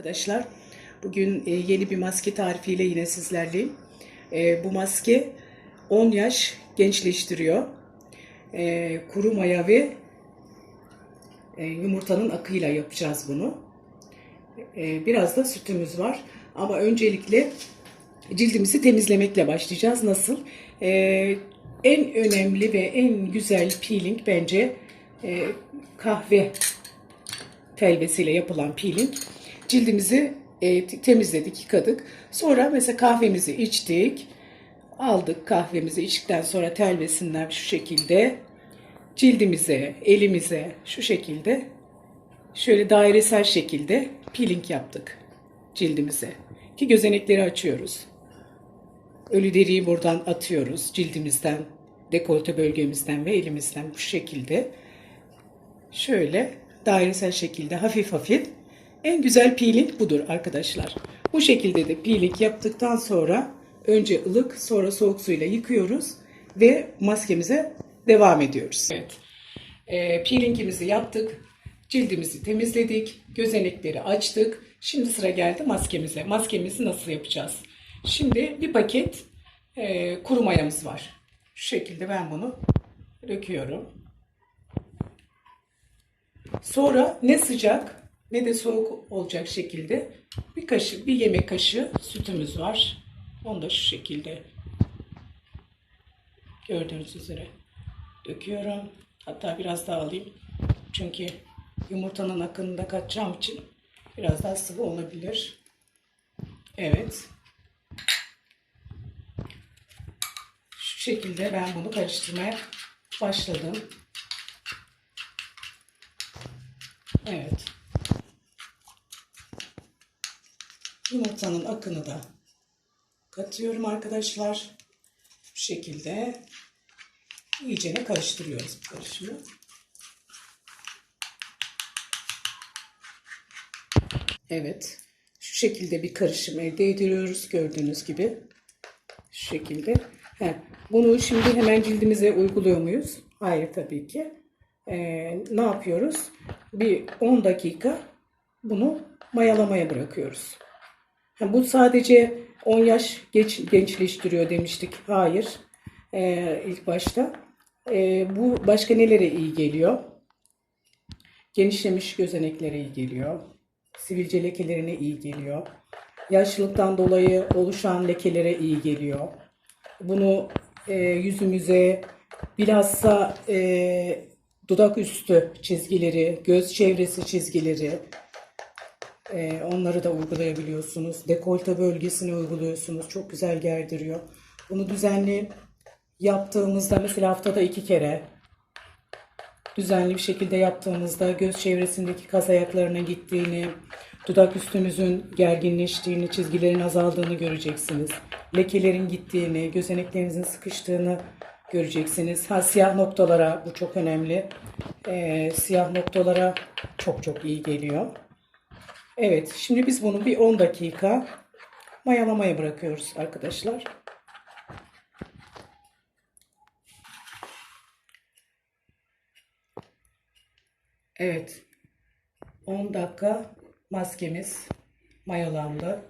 Arkadaşlar bugün e, yeni bir maske tarifiyle yine sizlerleyim. E, Bu maske 10 yaş gençleştiriyor. E, Kuru maya ve yumurtanın akıyla yapacağız bunu. Biraz da sütümüz var. Ama öncelikle cildimizi temizlemekle başlayacağız. Nasıl? En önemli ve en güzel peeling bence kahve telvesiyle yapılan peeling. Cildimizi e, temizledik, yıkadık. Sonra mesela kahvemizi içtik. Aldık kahvemizi içtikten sonra telvesinden şu şekilde cildimize, elimize şu şekilde şöyle dairesel şekilde peeling yaptık cildimize. Ki gözenekleri açıyoruz. Ölü deriyi buradan atıyoruz cildimizden, dekolte bölgemizden ve elimizden bu şekilde. Şöyle dairesel şekilde hafif hafif. En güzel peeling budur arkadaşlar. Bu şekilde de peeling yaptıktan sonra önce ılık sonra soğuk suyla yıkıyoruz ve maskemize devam ediyoruz. Evet. Ee, peelingimizi yaptık. Cildimizi temizledik. Gözenekleri açtık. Şimdi sıra geldi maskemize. Maskemizi nasıl yapacağız? Şimdi bir paket e, kuru mayamız var. Şu şekilde ben bunu döküyorum. Sonra ne sıcak ne de soğuk olacak şekilde bir kaşık, bir yemek kaşığı sütümüz var. Onu da şu şekilde gördüğünüz üzere döküyorum. Hatta biraz daha alayım. Çünkü yumurtanın akını da için biraz daha sıvı olabilir. Evet. Şu şekilde ben bunu karıştırmaya başladım. Evet. Yumurtanın akını da katıyorum arkadaşlar. Bu şekilde iyicene karıştırıyoruz bu karışımı. Evet. Şu şekilde bir karışım elde ediyoruz gördüğünüz gibi. Şu şekilde. He, bunu şimdi hemen cildimize uyguluyor muyuz? Hayır tabii ki. Ee, ne yapıyoruz? Bir 10 dakika bunu mayalamaya bırakıyoruz. Bu sadece 10 yaş geç, gençleştiriyor demiştik. Hayır. Ee, ilk başta. Ee, bu başka nelere iyi geliyor? Genişlemiş gözeneklere iyi geliyor. Sivilce lekelerine iyi geliyor. Yaşlılıktan dolayı oluşan lekelere iyi geliyor. Bunu e, yüzümüze bilhassa e, dudak üstü çizgileri, göz çevresi çizgileri e, onları da uygulayabiliyorsunuz. Dekolte bölgesini uyguluyorsunuz. Çok güzel gerdiriyor. Bunu düzenli yaptığımızda mesela haftada iki kere düzenli bir şekilde yaptığımızda göz çevresindeki kaz ayaklarına gittiğini, dudak üstünüzün gerginleştiğini, çizgilerin azaldığını göreceksiniz. Lekelerin gittiğini, gözeneklerinizin sıkıştığını göreceksiniz. Ha, siyah noktalara bu çok önemli. Ee, siyah noktalara çok çok iyi geliyor. Evet, şimdi biz bunu bir 10 dakika mayalamaya bırakıyoruz arkadaşlar. Evet. 10 dakika maskemiz mayalandı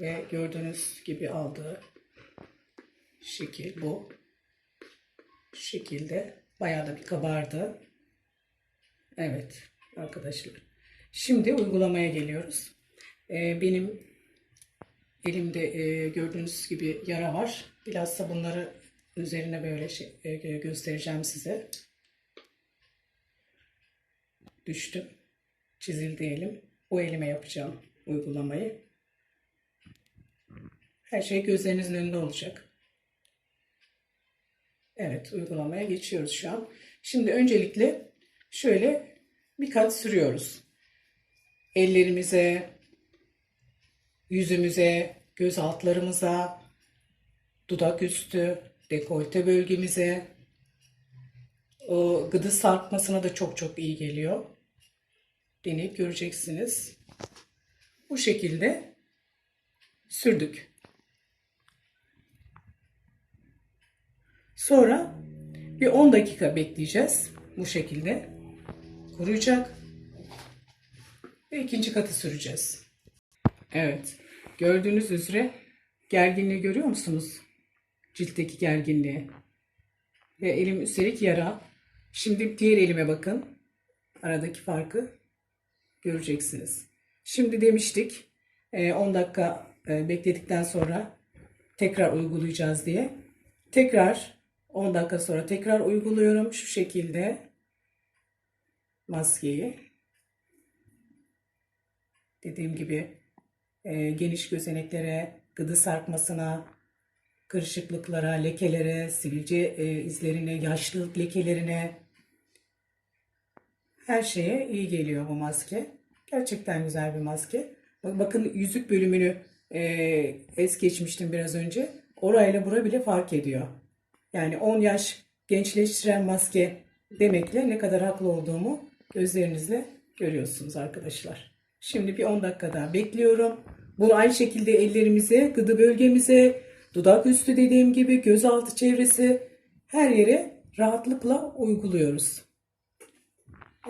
ve gördüğünüz gibi aldığı şekil bu. Şu şekilde bayağı da bir kabardı. Evet arkadaşlar. Şimdi uygulamaya geliyoruz. Ee, benim elimde e, gördüğünüz gibi yara var. Bilhassa bunları üzerine böyle şey, e, göstereceğim size düştüm. Çizildi elim. Bu elime yapacağım uygulamayı. Her şey gözlerinizin önünde olacak. Evet, uygulamaya geçiyoruz şu an. Şimdi öncelikle şöyle bir kat sürüyoruz. Ellerimize, yüzümüze, göz altlarımıza, dudak üstü, dekolte bölgemize, o gıdı sarkmasına da çok çok iyi geliyor. Deneyip göreceksiniz. Bu şekilde sürdük. Sonra bir 10 dakika bekleyeceğiz. Bu şekilde kuruyacak. Ve ikinci katı süreceğiz. Evet. Gördüğünüz üzere gerginliği görüyor musunuz? Ciltteki gerginliği. Ve elim üstelik yara. Şimdi diğer elime bakın. Aradaki farkı göreceksiniz. Şimdi demiştik e, 10 dakika e, bekledikten sonra tekrar uygulayacağız diye. Tekrar 10 dakika sonra tekrar uyguluyorum şu şekilde maskeyi. Dediğim gibi e, geniş gözeneklere, gıdı sarkmasına, kırışıklıklara, lekelere, sivilce e, izlerine, yaşlılık lekelerine her şeye iyi geliyor bu maske. Gerçekten güzel bir maske. Bak- Bakın yüzük bölümünü e, es geçmiştim biraz önce. Orayla bura bile fark ediyor. Yani 10 yaş gençleştiren maske demekle ne kadar haklı olduğumu gözlerinizle görüyorsunuz arkadaşlar. Şimdi bir 10 dakika daha bekliyorum. Bunu aynı şekilde ellerimize, gıdı bölgemize, dudak üstü dediğim gibi gözaltı çevresi her yere rahatlıkla uyguluyoruz.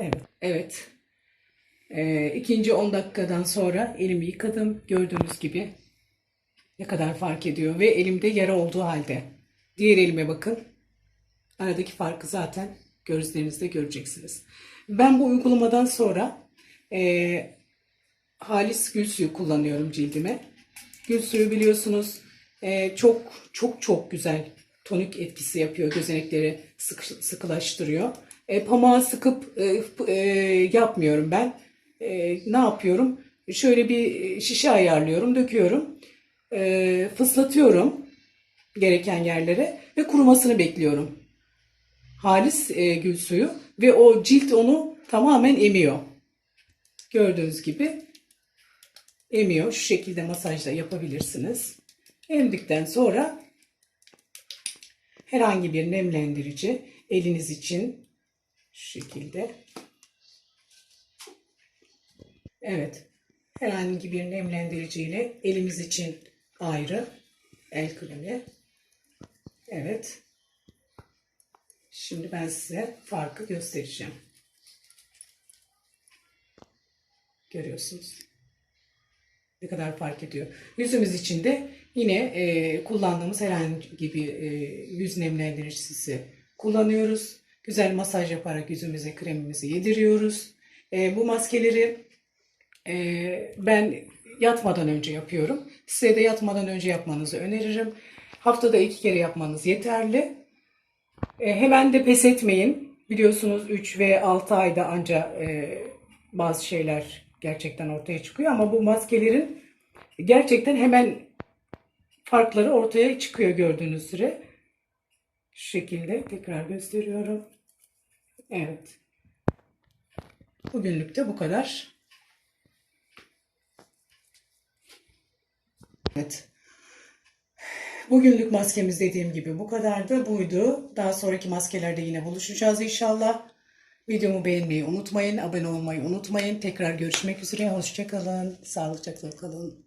Evet. Evet. Ee, ikinci 10 dakikadan sonra elimi yıkadım. Gördüğünüz gibi ne kadar fark ediyor ve elimde yara olduğu halde. Diğer elime bakın. Aradaki farkı zaten gözlerinizde göreceksiniz. Ben bu uygulamadan sonra e, halis gül suyu kullanıyorum cildime. Gül suyu biliyorsunuz e, çok çok çok güzel tonik etkisi yapıyor. Gözenekleri sıkı, sıkılaştırıyor. E, pamağı sıkıp e, e, yapmıyorum ben. E, ne yapıyorum? Şöyle bir şişe ayarlıyorum, döküyorum. E, fıslatıyorum gereken yerlere ve kurumasını bekliyorum. Halis e, gül suyu ve o cilt onu tamamen emiyor. Gördüğünüz gibi emiyor. Şu şekilde masajla yapabilirsiniz. Emdikten sonra herhangi bir nemlendirici eliniz için şu şekilde. Evet. Herhangi bir nemlendiriciyle elimiz için ayrı el kremi. Evet. Şimdi ben size farkı göstereceğim. Görüyorsunuz. Ne kadar fark ediyor. Yüzümüz için de yine e, kullandığımız herhangi bir e, yüz nemlendiricisi kullanıyoruz. Güzel masaj yaparak yüzümüze kremimizi yediriyoruz. E, bu maskeleri e, ben yatmadan önce yapıyorum. Size de yatmadan önce yapmanızı öneririm. Haftada iki kere yapmanız yeterli. E, hemen de pes etmeyin. Biliyorsunuz 3 ve 6 ayda anca e, bazı şeyler gerçekten ortaya çıkıyor ama bu maskelerin gerçekten hemen farkları ortaya çıkıyor gördüğünüz süre. Şu şekilde tekrar gösteriyorum. Evet. Bugünlük de bu kadar. Evet. Bugünlük maskemiz dediğim gibi bu kadardı. Buydu. Daha sonraki maskelerde yine buluşacağız inşallah. Videomu beğenmeyi unutmayın. Abone olmayı unutmayın. Tekrar görüşmek üzere. Hoşçakalın. Sağlıcakla kalın.